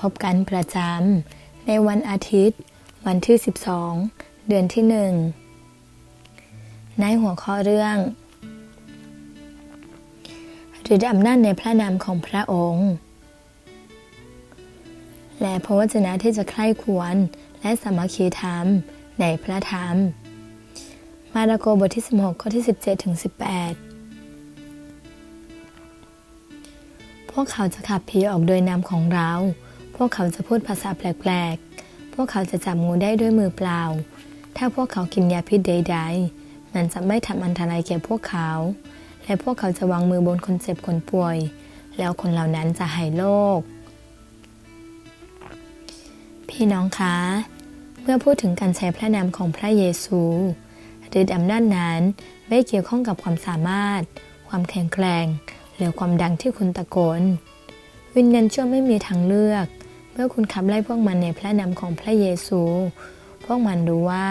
พบกันประจำในวันอาทิตย์ วันที่ 12 เดือนที่หนึ่งในหัวข้อเรื่องฤทธิอำนาจในพระนามของพระองค์ และพระวจนะที่จะใคร่ควรและสามัคคีธรรมในพระธรรม มาระโกบทที่ 16 ข้อที่ 17ถึง18พวกเขาจะขับผีออกโดยนามของเรา พวกเขาจะพูดภาษาแปลกๆ พวกเขาจะจับงูได้ด้วยมือเปล่า ถ้าพวกเขากินยาพิษใดๆ มันจะไม่ทำอันตรายแก่พวกเขา และพวกเขาจะวางมือบนคนเจ็บคนป่วย แล้วคนเหล่านั้นจะหายโรค พี่น้องคะ เมื่อพูดถึงการใช้พระนามของพระเยซูฤทธิ์อำนาจนั้นไม่เกี่ยวข้องกับความสามารถ ความแข็งแกร่ง หรือความดังที่คุณตะโกน วิญญาณชั่วไม่มีทางเลือก มื่อคุณขับไล่พวกมันในพระนามของพระเยซู พวกมันรู้ว่า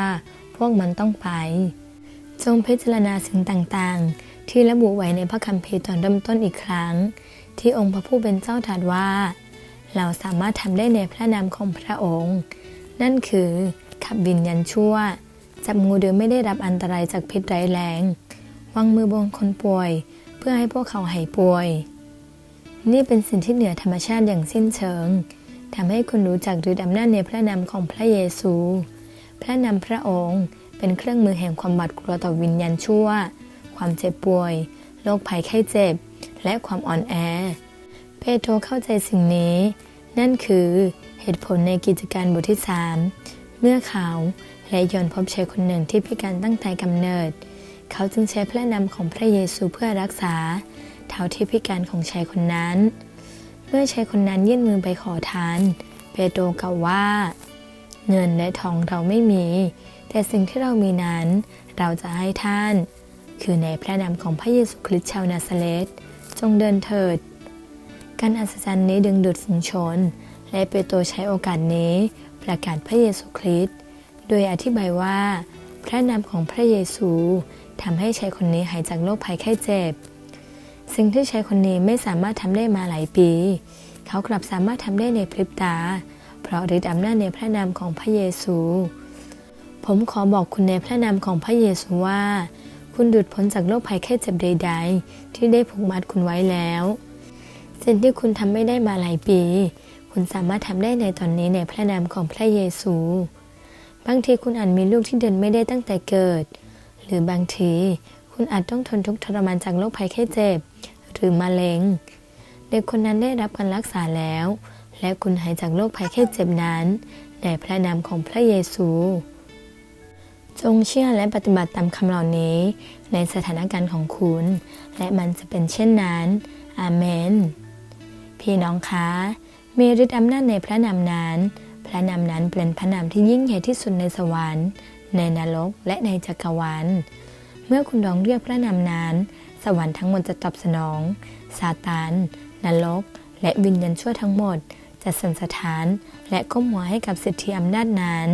พวกมันต้องไป จงพิจารณาสิ่งต่างๆ ที่ระบุไว้ในพระคัมภีร์ตอนเริ่มต้นอีกครั้ง ที่องค์พระผู้เป็นเจ้าตรัสว่า เราสามารถทำได้ในพระนามของพระองค์ นั่นคือขับวิญญาณชั่ว จับงูโดยไม่ได้รับอันตรายจากพิษร้ายแรงวางมือบนคนป่วย เพื่อให้พวกเขาหายป่วยนี่เป็นสิ่งที่เหนือธรรมชาติอย่างสิ้นเชิง ทำให้คุณรู้จักฤทธิ์อำนาจในพระนามของพระเยซู พระนามพระองค์เป็นเครื่องมือแห่งความหวาดกลัวต่อวิญญาณชั่ว ความเจ็บป่วย โรคภัยไข้เจ็บ และความอ่อนแอ เปโตรเข้าใจสิ่งนี้ นั่นคือเหตุผลในกิจการบทที่3เมื่อเขาและยอนพบชายคนหนึ่งที่พิการตั้งแต่กำเนิด เขาจึงใช้พระนามของพระเยซูเพื่อรักษา เท้าที่พิการของชายคนนั้น เมื่อชายคนนั้นยื่นมือไปขอทาน เปโตรกล่าวว่า เงินและทองเราไม่มี แต่สิ่งที่เรามีนั้น เราจะให้ท่าน คือในพระนามของพระเยซูคริสต์ชาวนาซาเรตจงเดินเถิด การอัศจรรย์นี้ดึงดูดฝูงชน และเปโตรใช้โอกาสนี้ประกาศพระเยซูคริสต์โดยอธิบายว่า พระนามของพระเยซูทำให้ชายคนนี้หายจากโรคภัยไข้เจ็บ สิ่งที่ชายคนนี้ไม่สามารถทำได้มาหลายปี เขากลับสามารถทำได้ในพริบตา เพราะฤทธิ์อำนาจในพระนามของพระเยซู ผมขอบอกคุณในพระนามของพระเยซูว่า คุณดุดพ้นจากโรคภัยไข้เจ็บใด ๆ ที่ได้ผูกมัดคุณไว้แล้ว สิ่งที่คุณทำไม่ได้มาหลายปี คุณสามารถทำได้ในตอนนี้ในพระนามของพระเยซู บางทีคุณอาจมีลูกที่เดินไม่ได้ตั้งแต่เกิด หรือบางที คุณอาจต้องทนทุกข์ทรมานจากโรคภัยไข้เจ็บ หรือมะเร็ง เด็กคนนั้นได้รับการรักษาแล้ว และคุณหายจากโรคภัยไข้เจ็บนั้น ในพระนามของพระเยซู จงเชื่อและปฏิบัติตามคำเหล่านี้ ในสถานการณ์ของคุณ และมันจะเป็นเช่นนั้น อาเมน พี่น้องคะ มีฤทธิ์อำนาจในพระนามนั้น พระนามนั้นเป็นพระนามที่ยิ่งใหญ่ที่สุดในสวรรค์ ในนรกและในจักรวาล เมื่อคุณร้องเรียกพระนามนั้น สวรรค์ทั้งหมดจะตอบสนอง ซาตาน นรก และวิญญาณชั่วทั้งหมด จะสั่นสถาน และก้มหัวให้กับสิทธิอำนาจนั้น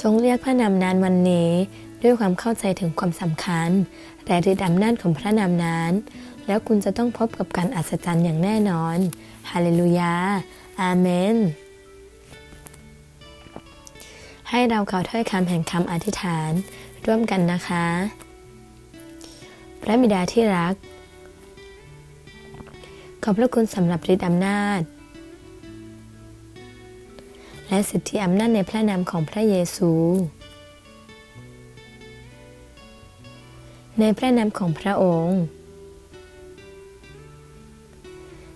จงเรียกพระนามนั้นวันนี้ ด้วยความเข้าใจถึงความสำคัญ และฤทธิอำนาจของพระนามนั้น แล้วคุณจะต้องพบกับการอัศจรรย์อย่างแน่นอน ฮาเลลูยา อาเมนให้เราเขาถ้อยคำแห่งคำอธิษฐาน ร่วมกันนะคะ พระบิดาที่รัก ขอบพระคุณสำหรับฤทธิอำนาจ และสิทธิอำนาจในพระนามของพระเยซู ในพระนามของพระองค์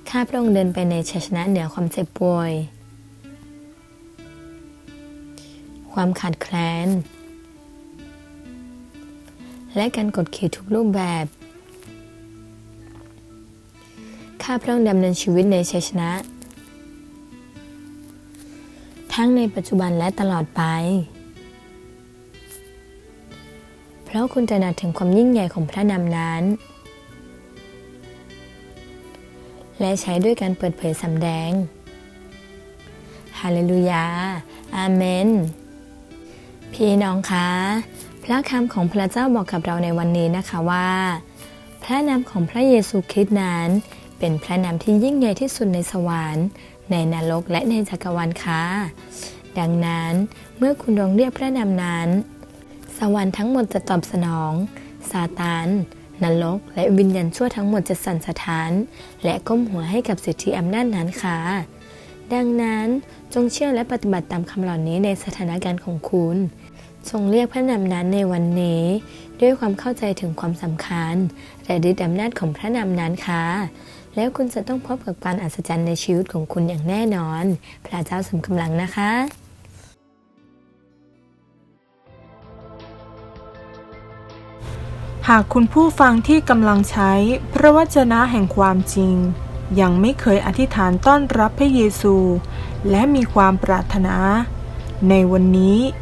ข้าพระองค์เดินไปในชัยชนะเหนือความเจ็บป่วย ความขาดแคลน และการกดขี่ทุกรูปแบบ ข้าพระองค์ดำเนินชีวิตในชัยชนะ ทั้งในปัจจุบันและตลอดไป เพราะคุณจะนัดถึงความยิ่งใหญ่ของพระนามนั้น และใช้ด้วยการเปิดเผยสำแดง ฮาเลลูยา อาเมน พี่น้องคะ พระคำของพระเจ้าบอกกับเราในวันนี้นะคะว่า พระนามของพระเยซูคริสต์นั้น เป็นพระนามที่ยิ่งใหญ่ที่สุดในสวรรค์ ในนรกและในจักรวาลค่ะดังนั้นเมื่อคุณร้องเรียกพระนามนั้น สวรรค์ทั้งหมดจะตอบสนองซาตานนรกและวิญญาณชั่วทั้งหมดจะสั่นสะท้าน และก้มหัวให้กับสิทธิอำนาจนั้นค่ะ ดังนั้นจงเชื่อและปฏิบัติตามคำเหล่านี้ในสถานการณ์ของคุณ ทรงเรียกพระนามนั้นในวันนี้ ด้วยความเข้าใจถึงความสำคัญ และฤทธิอำนาจของพระนามนั้นค่ะ แล้วคุณจะต้องพบกับการอัศจรรย์ในชีวิตของคุณอย่างแน่นอน พระเจ้าสมกำลังนะคะหากคุณผู้ฟังที่กำลังใช้พระวจนะแห่งความจริง ยังไม่เคยอธิษฐานต้อนรับพระเยซู และมีความปรารถนา ในวันนี้